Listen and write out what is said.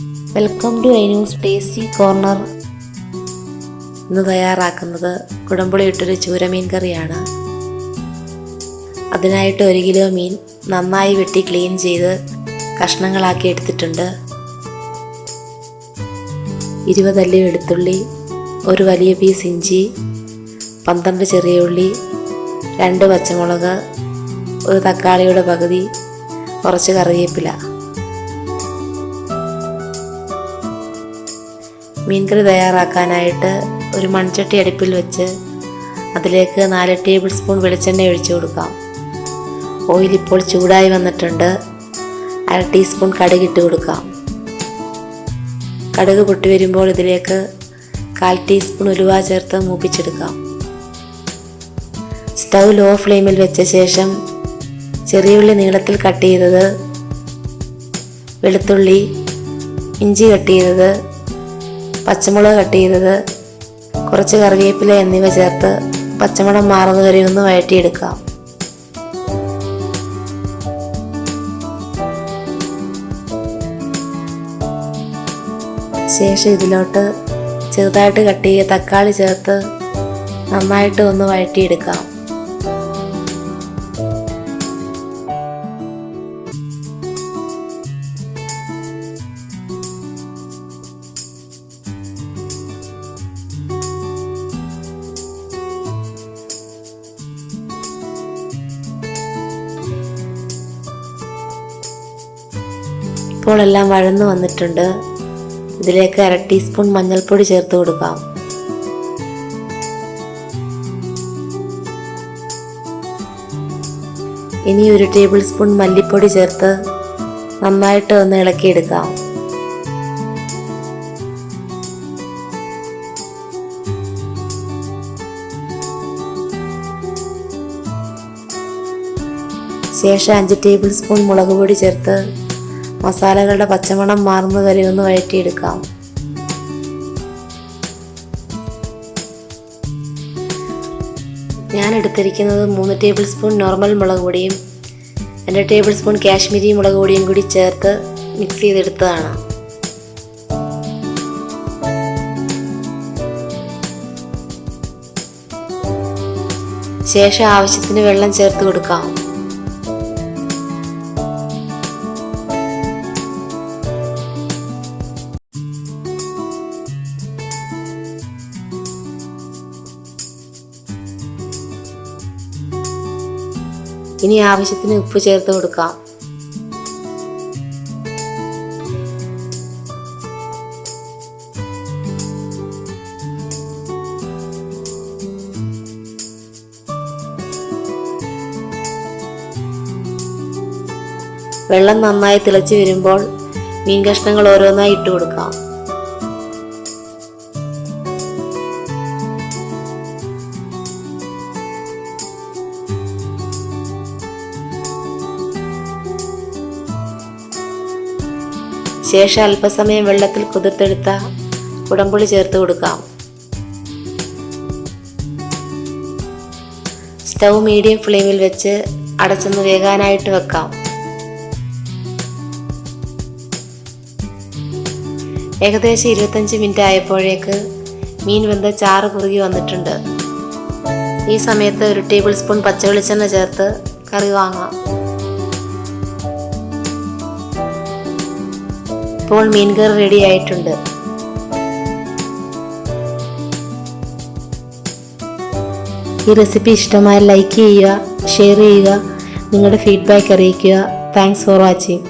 Welcome to iNews tasty corner. ഇന്ന് തയ്യാറാക്കുന്നത് കുടംപുളി ഇട്ടൊരു ചൂരമീൻ കറിയാണ്. അതിനായിട്ട് ഒരു കിലോ മീൻ നന്നായി വെട്ടി ക്ലീൻ ചെയ്ത് കഷ്ണങ്ങളാക്കി എടുത്തിട്ടുണ്ട്. ഇരുപതല്ലി വെളുത്തുള്ളി ഒരു വലിയ പീസ് ഇഞ്ചി പന്ത്രണ്ട് ചെറിയ ഉള്ളി രണ്ട് പച്ചമുളക് ഒരു തക്കാളിയുടെ പകുതി കുറച്ച് കറിവേപ്പില. മീൻകറി തയ്യാറാക്കാനായിട്ട് ഒരു മൺചട്ടി അടുപ്പിൽ വെച്ച് അതിലേക്ക് നാല് ടേബിൾ സ്പൂൺ വെളിച്ചെണ്ണ ഒഴിച്ചു കൊടുക്കാം. ഓയിൽ ഇപ്പോൾ ചൂടായി വന്നിട്ടുണ്ട്. അര ടീസ്പൂൺ കടുക് ഇട്ട് കൊടുക്കാം. കടുക് പൊട്ടി വരുമ്പോൾ ഇതിലേക്ക് കാൽ ടീസ്പൂൺ ഉലുവ ചേർത്ത് മൂപ്പിച്ചെടുക്കാം. സ്റ്റൗ ലോ ഫ്ലെയിമിൽ വെച്ച ശേഷം ചെറിയുള്ളി നീളത്തിൽ കട്ട് ചെയ്തത് വെളുത്തുള്ളി ഇഞ്ചി കട്ട് ചെയ്തത് പച്ചമുളക് കട്ട് ചെയ്തത് കുറച്ച് കറിവേപ്പില എന്നിവ ചേർത്ത് പച്ചമണം മാറുന്നത് വരെ ഒന്ന് വഴറ്റിയെടുക്കാം. ശേഷം ഇതിലോട്ട് ചെറുതായിട്ട് കട്ട് ചെയ്ത തക്കാളി ചേർത്ത് നന്നായിട്ട് ഒന്ന് വഴറ്റിയെടുക്കാം. ഇപ്പോൾ എല്ലാം വഴന്നു വന്നിട്ടുണ്ട്. ഇതിലേക്ക് അര ടീസ്പൂൺ മഞ്ഞൾപ്പൊടി ചേർത്ത് കൊടുക്കാം. ഇനി ഒരു ടേബിൾ സ്പൂൺ മല്ലിപ്പൊടി ചേർത്ത് നന്നായിട്ട് ഒന്ന് ഇളക്കിയെടുക്കാം. ശേഷം അഞ്ച് ടേബിൾ സ്പൂൺ മുളക് പൊടി ചേർത്ത് മസാലകളുടെ പച്ചമണം മാറുന്നത് വരെ ഒന്ന് വഴറ്റിയെടുക്കാം. ഞാൻ എടുത്തിരിക്കുന്നത് മൂന്ന് ടേബിൾ സ്പൂൺ നോർമൽ മുളക് പൊടിയും രണ്ട് ടേബിൾ സ്പൂൺ കാശ്മീരി മുളക് പൊടിയും കൂടി ചേർത്ത് മിക്സ് ചെയ്തെടുത്തതാണ്. ശേഷം ആവശ്യത്തിന് വെള്ളം ചേർത്ത് കൊടുക്കാം. ഇനി ആവശ്യത്തിന് ഉപ്പ് ചേർത്ത് കൊടുക്കാം. വെള്ളം നന്നായി തിളച്ചു വരുമ്പോൾ മീൻ കഷ്ണങ്ങൾ ഓരോന്നായി ഇട്ട് കൊടുക്കാം. ശേഷം അല്പസമയം വെള്ളത്തിൽ കുതിർത്തെടുത്ത കുടംപുളി ചേർത്ത് കൊടുക്കാം. സ്റ്റൗ മീഡിയം ഫ്ലെയിമിൽ വെച്ച് അടച്ചൊന്ന് വേകാനായിട്ട് വെക്കാം. ഏകദേശം ഇരുപത്തഞ്ച് മിനിറ്റ് ആയപ്പോഴേക്ക് മീൻ വെന്ത ചാറ് കുറുകി വന്നിട്ടുണ്ട്. ഈ സമയത്ത് ഒരു ടേബിൾ സ്പൂൺ പച്ചവെളിച്ചെണ്ണ ചേർത്ത് കറി വാങ്ങാം. ഇപ്പോൾ മീൻ കറി റെഡി ആയിട്ടുണ്ട്. ഈ റെസിപ്പി ഇഷ്ടമായി ലൈക്ക് ചെയ്യുക ഷെയർ ചെയ്യുക നിങ്ങളുടെ ഫീഡ്ബാക്ക് അറിയിക്കുക. Thanks for watching